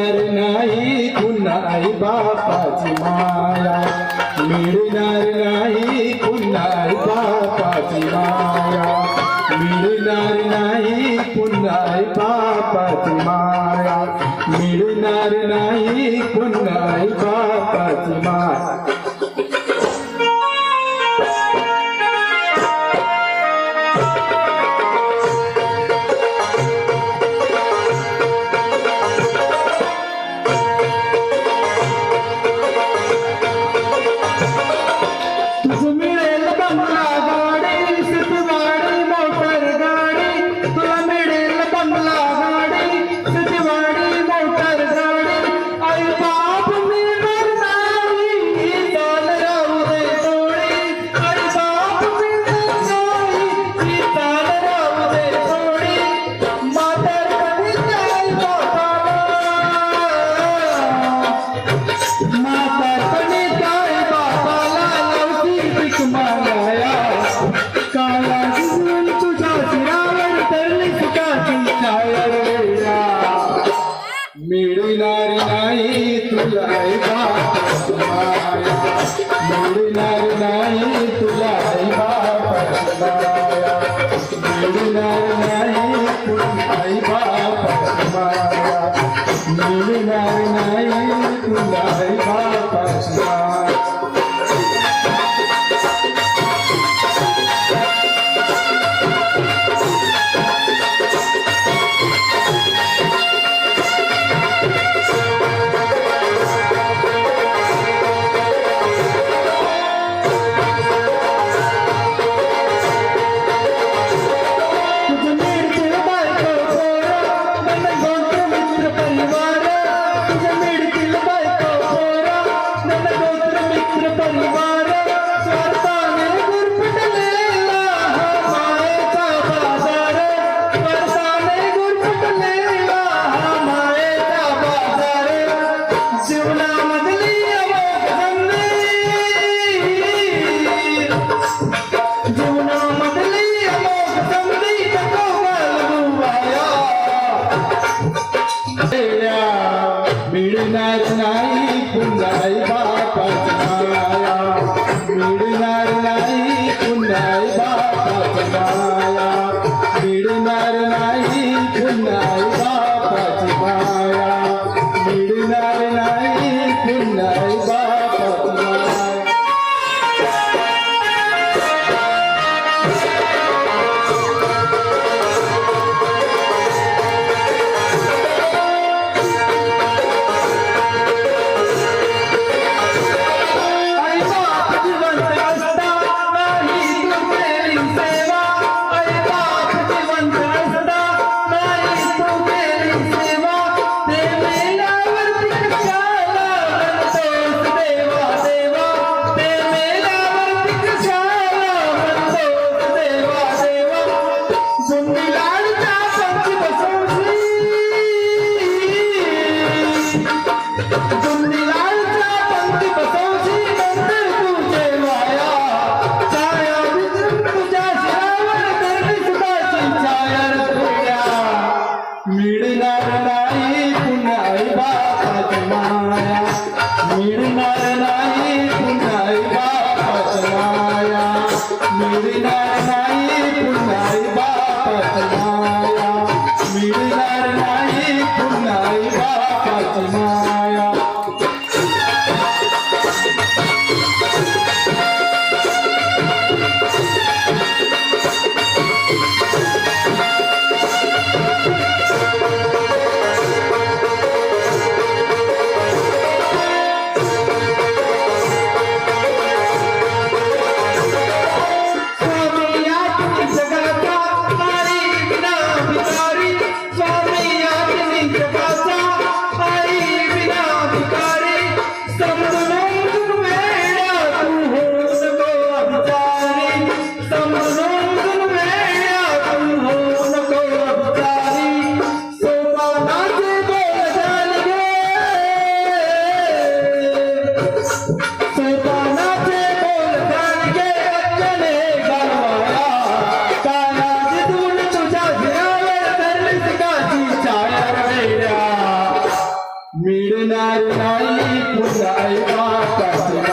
मिळणार नाही पुन्हा आई बापाची माया. मिळणार नाही पुन्हा आई बापाची माया. मिळणार नाही पुन्हा आई बापाची माया. मिळणार नाही पुन्हा आई बापाची माया. मिळणार नाही तुला आई बापाची माया मिळणार नाही तुला आई बापाची माया मिळणार नाही तुला आई बापाची माया मिळणार नाही तुला आई मिळणार नाही पुन्हाई बापाच माया. मिळणार नाही पुन्हाई बापाच माया. मिळणार नाही माया मिळणार नाही पुन्हा बापाची मिळणार नाही तुला आई बापाची